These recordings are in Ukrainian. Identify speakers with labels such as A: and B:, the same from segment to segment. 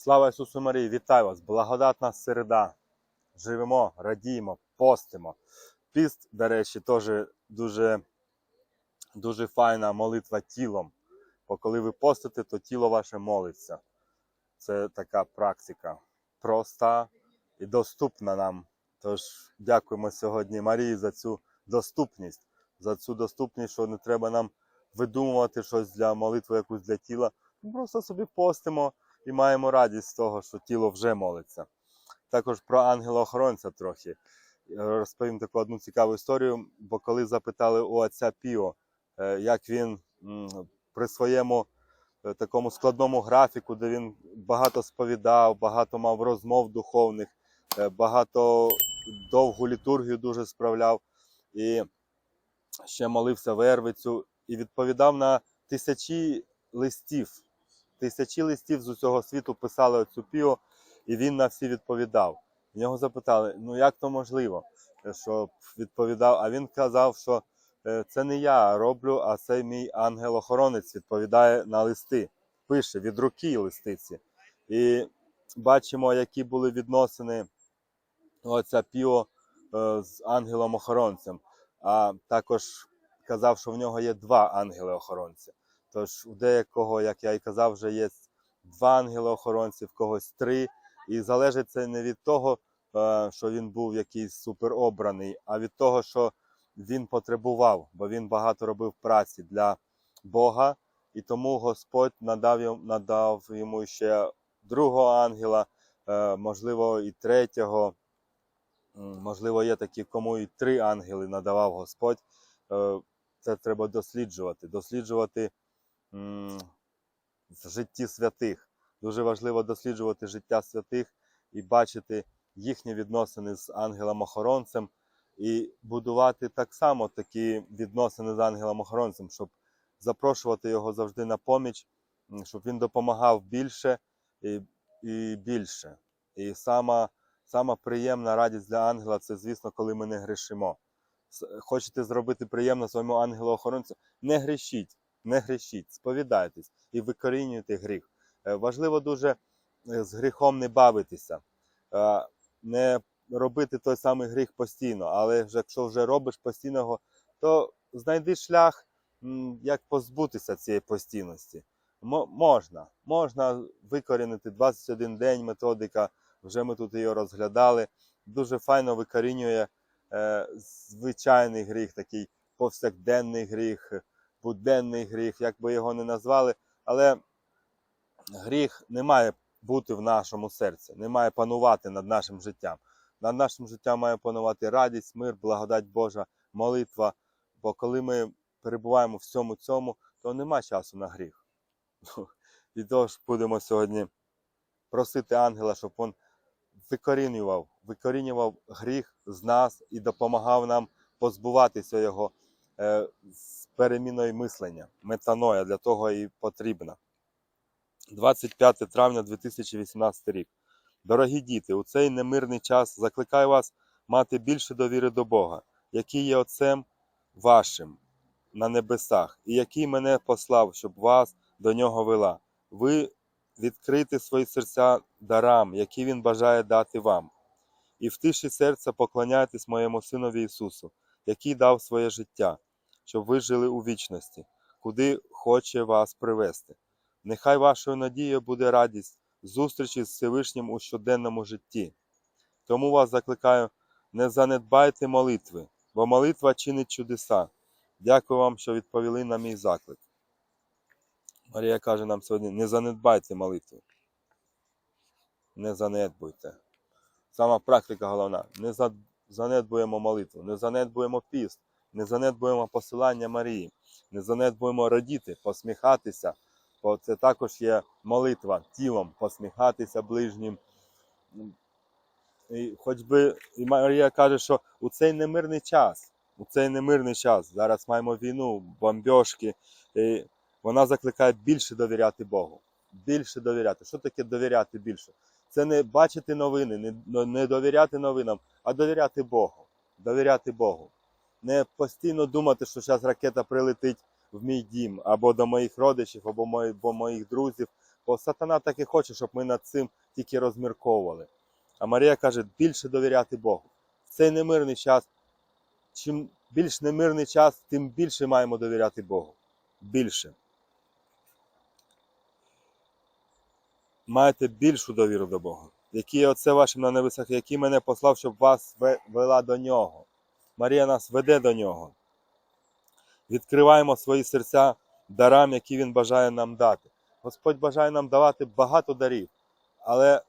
A: Слава Ісусу Марії! Вітаю вас! Благодатна середа. Живемо, радіємо, постимо. Піст, до речі, теж дуже, дуже файна молитва тілом. Бо коли ви постите, то тіло ваше молиться. Це така практика проста і доступна нам. Тож дякуємо сьогодні Марії за цю доступність, за цю доступність, що не треба нам видумувати щось для молитви, якусь для тіла. Просто собі постимо і маємо радість з того, що тіло вже молиться. Також про ангела-охоронця трохи. Розповім таку одну цікаву історію, бо коли запитали у отця Піо, е, як він при своєму е, такому складному графіку, де він багато сповідав, багато мав розмов духовних, е, багато довгу літургію дуже справляв, і ще молився Вервицю і відповідав на тисячі листів. Тисячі листів з усього світу писали оцю Піо, і він на всі відповідав. В нього запитали: ну як то можливо, е, щоб відповідав? А він казав, що е, це не я роблю, а це мій ангел-охоронець відповідає на листи, пише від руки листиці. І бачимо, які були відносини оця Піо е, з ангелом-охоронцем. А також казав, що в нього є два ангели-охоронці. Тож у деякого, як я і казав, вже є два ангели-охоронці, в когось три. І залежить це не від того, е, що він був якийсь суперобраний, а від того, що він потребував, бо він багато робив праці для Бога, і тому Господь надав надав йому ще другого ангела, е, можливо, і третього. Можливо, є такі, кому і три ангели надавав Господь. Е, Це треба досліджувати. Досліджувати в житті святих. Дуже важливо досліджувати життя святих і бачити їхні відносини з ангелом-охоронцем, і будувати так само такі відносини з ангелом-охоронцем, щоб запрошувати його завжди на поміч, щоб він допомагав більше і, і більше. І сама, сама приємна радість для ангела це, звісно, коли ми не грішимо. Хочете зробити приємно своєму ангелу-охоронцю? Не грішіть, не грішіть, сповідайтесь і викорінюйте гріх. Е, Важливо дуже е, з гріхом не бавитися, е, не робити той самий гріх постійно, але якщо вже робиш постійного, то знайди шлях, як позбутися цієї постійності. Мо- можна, можна викорінити 21 день методика, вже ми тут її розглядали. Дуже файно викорінює е, звичайний гріх, такий повсякденний гріх, буденний гріх, як би його не назвали, але гріх не має бути в нашому серці, не має панувати над нашим життям. Над нашим життям має панувати радість, мир, благодать Божа, молитва. Бо коли ми перебуваємо в всьому цьому, то нема часу на гріх. І тож будемо сьогодні просити ангела, щоб він викорінював, викорінював гріх з нас і допомагав нам позбуватися його з переміною мислення. Метаноя для того і потрібна. 25 травня 2018 рік. Дорогі діти, у цей немирний час закликаю вас мати більше довіри до Бога, який є Отцем вашим на небесах, і який мене послав, щоб вас до нього вела. Ви відкрити свої серця дарам, які Він бажає дати вам. І в тиші серця поклоняйтесь моєму Синові Ісусу, який дав своє життя, щоб ви жили у вічності, куди хоче вас привести. Нехай вашою надією буде радість зустрічі з Всевишнім у щоденному житті. Тому вас закликаю, не занедбайте молитви, бо молитва чинить чудеса. Дякую вам, що відповіли на мій заклик. Марія каже нам сьогодні: не занедбайте молитви. Не занедбуйте. Сама практика головна. Не занедбуємо молитву, не занедбуємо піст, не занедбуємо посилання Марії, не занедбуємо радіти, посміхатися, бо це також є молитва тілом, посміхатися ближнім. І хоч би і Марія каже, що у цей немирний час, у цей немирний час, зараз маємо війну, бомбьошки, і вона закликає більше довіряти Богу. Більше довіряти. Що таке довіряти більше? Це не бачити новини, не, довіряти новинам, а довіряти Богу. Довіряти Богу. Не постійно думати, що зараз ракета прилетить в мій дім, або до моїх родичів, або мої- або моїх друзів, Бо сатана так і хоче, щоб ми над цим тільки розмірковували. А Марія каже, більше довіряти Богу. В цей немирний час, чим більш немирний час, тим більше маємо довіряти Богу. Більше. Маєте більшу довіру до Бога. Є оце вашим на небесах, який мене послав, щоб вас вела до нього. Марія нас веде до нього. Відкриваємо свої серця дарам, які Він бажає нам дати. Господь бажає нам давати багато дарів, але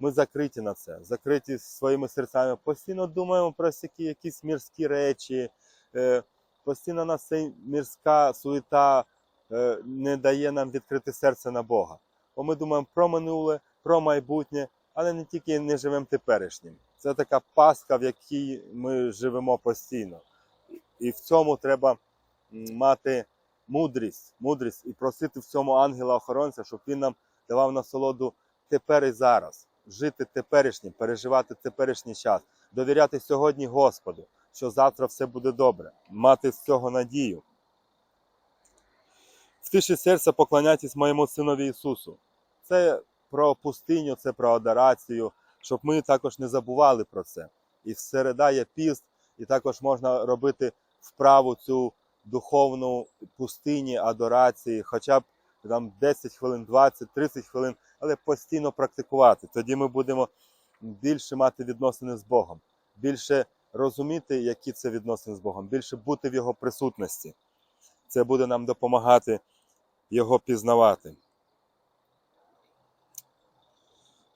A: ми закриті на це, закриті своїми серцями. Постійно думаємо про всякі якісь мірські речі, е, постійно нас ця мірська суєта е, не дає нам відкрити серце на Бога. Бо ми думаємо про минуле, про майбутнє, але не тільки не живемо теперішнім. Це така пастка, в якій ми живемо постійно. І в цьому треба мати мудрість, мудрість і просити в цьому ангела-охоронця, щоб він нам давав насолоду тепер і зараз, жити теперішнім, переживати теперішній час, довіряти сьогодні Господу, що завтра все буде добре, мати з цього надію. В тиші серця поклоняйтесь моєму синові Ісусу. Це про пустиню, це про адорацію, щоб ми також не забували про це. І середа є піст, і також можна робити вправу цю духовну пустині адорації, хоча б там 10 хвилин, 20, 30 хвилин, але постійно практикувати. Тоді ми будемо більше мати відносини з Богом, більше розуміти, які це відносини з Богом, більше бути в Його присутності. Це буде нам допомагати Його пізнавати.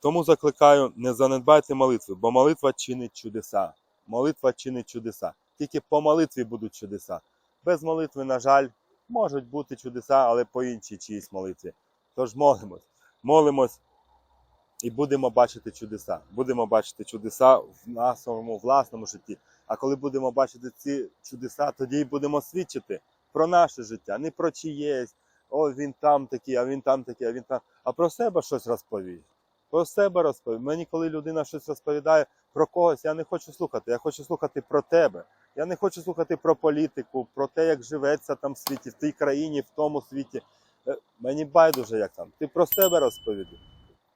A: Тому закликаю, не занедбайте молитви, бо молитва чинить чудеса. Молитва чинить чудеса. Тільки по молитві будуть чудеса. Без молитви, на жаль, можуть бути чудеса, але по іншій чиїсь молитві. Тож молимось, молимось і будемо бачити чудеса. Будемо бачити чудеса в нашому власному житті. А коли будемо бачити ці чудеса, тоді й будемо свідчити про наше життя, не про чиєсь. О, він там такий, а він там такий, а він там. А про себе щось розповість. Про себе розповідь. Мені, коли людина щось розповідає про когось, я не хочу слухати. Я хочу слухати про тебе. Я не хочу слухати про політику, про те, як живеться там в світі, в тій країні, в тому світі. Е, Мені байдуже, як там. Ти про себе розповіди.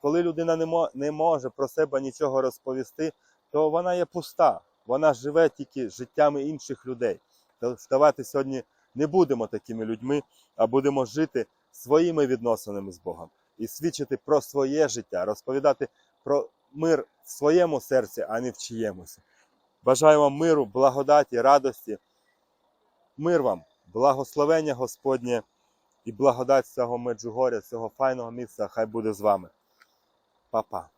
A: Коли людина не, мо- не може про себе нічого розповісти, то вона є пуста. Вона живе тільки життями інших людей. Давайте сьогодні не будемо такими людьми, а будемо жити своїми відносинами з Богом і свідчити про своє життя, розповідати про мир в своєму серці, а не в чиємусь. Бажаю вам миру, благодаті, радості. Мир вам, благословення Господнє і благодать цього Меджугоря, цього файного місця, хай буде з вами. Па-па.